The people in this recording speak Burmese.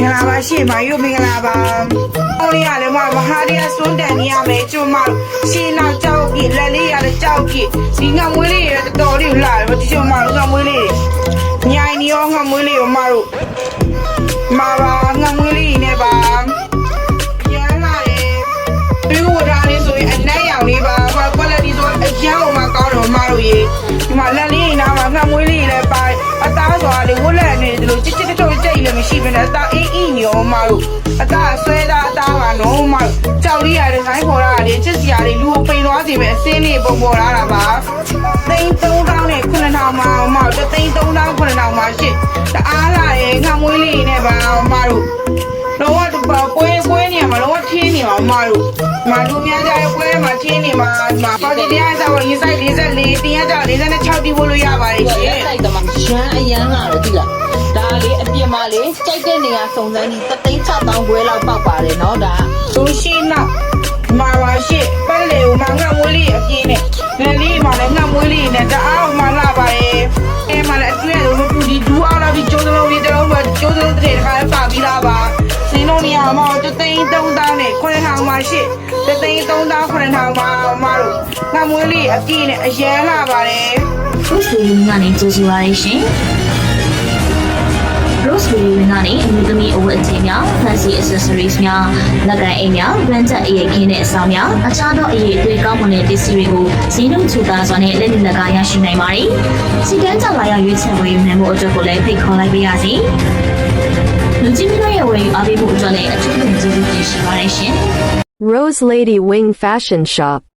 လာပါရှင့်မယုမင်္ဂလာပါဟိုလေးရလည်းမမဟာရီယာစွန်းတန်နေရမယ်ကျမတို့ရှင်းနောက်ကြောက်ပြလက်လေးရလည်းကြောက်ပြဒီငမွေးလေးရတော်တော်လေးလာတယ်ဒီကျမတို့ငမွေးလေးညိုင်နေရောငမွေးလေးကိုမတို့မာပါငမွေးလေးနဲ့ပါရမ်းလာတယ်ဒီဝဒါလေးဆိုရင်အနက်ရောင်လေးပါဘာ quality ဆိုအကျောင်းမှာကောင်းတော့မတို့ရေဒီမှာလက်လေးနားမှာငမွေးလေးလည်းပါအသားစွာလေးဝက်လက်နေတယ်လို့ချစ်ချစ်ထုတ်ကြိတ်လည်း မရှိဘဲနဲ့အသားအင်းအင်းနေရောမတို့အသားဆွဲသားအသားပါနော်မတို့ကြောက်လေးရတယ်ဆိုင်ခေါ်တာလေချစ်စရာလေးလူကိုပိန်သွားစီပဲအစင်းလေးပုံပေါ်လာတာပါသိန်း3000နဲ့9000မှာမတို့သိန်း3000 9000မှာရှစ်တအားလာရဲ့ငမွေးလေးနဲ့ပါမတို့တော့တော့ပွဲပွဲနေမှာတော့ထင်းနေမှာမတို့မတို့များကြရဲ့ပွဲမှာထင်းနေမှာမှာပါတီတရားစားဝင်ဆိုင်44တရားကြ46တီးဖို့လို့ရပါတယ်ရှင်လိုက်တော့မှ ရန်အရန်လာတယ်သိလားဒါလေးအပြစ်မလေးကြိုက်တဲ့နေရာစုံစမ်းပြီးတသိန်း6000ခွဲလောက်ပေါက်ပါတယ်နော်ဒါသူရှိနောက်မာပါရှိပတ်လေဦးမှာငှက်မွေးလေးအပြင်းနဲ့လက်လေးမှာလည်းငှက်မွေးလေးနဲ့တအားမှလာပါရဲ့အဲမှာလည်းအတွင်းရုံးပူဒီဒူအားလာပြီးကျိုးစလုံးလေးတလုံးပဲကျိုးစလုံးတစ်ထည်တစ်ခါပါပြီးလာပါစင်းတို့နေရာမှာတသိန်း3000နဲ့9000မှာရှိတသိန်း3000 9000မှာမတို့ ငတ်မွေးလေးအပြင်းနဲ့အရန်လာပါတယ် Rose Video ကနေကြိုဆိုပါရရှင်။ Rose Video ကနေအမျိုးသမီးအဝတ်အထည်များ fancy accessories များလက်ကန်အိမ်များ branded အရေးခင်းတဲ့အဆောင်များအခြားသောအရေးအသွေးကောင်းမွန်တဲ့ပစ္စည်းတွေကိုဈေးနှုန်းချူတာစွာနဲ့လက်လက်ကရရှိနိုင်ပါတယ်။စီတန်းကြလာရောက်ရွေးချယ်ဝယ်ယူနိုင်မှုအတွက်ကိုလည်းဖိတ်ခေါ်လိုက်ပါရစေ။လူကြီးမျိုးရဲ့ဝယ်ယူအားပေးမှုအတွက်လည်းအထူးပင်ကျေးဇူးတင်ရှိပါတယ်ရှင်။ Rose Lady Wing Fashion Shop.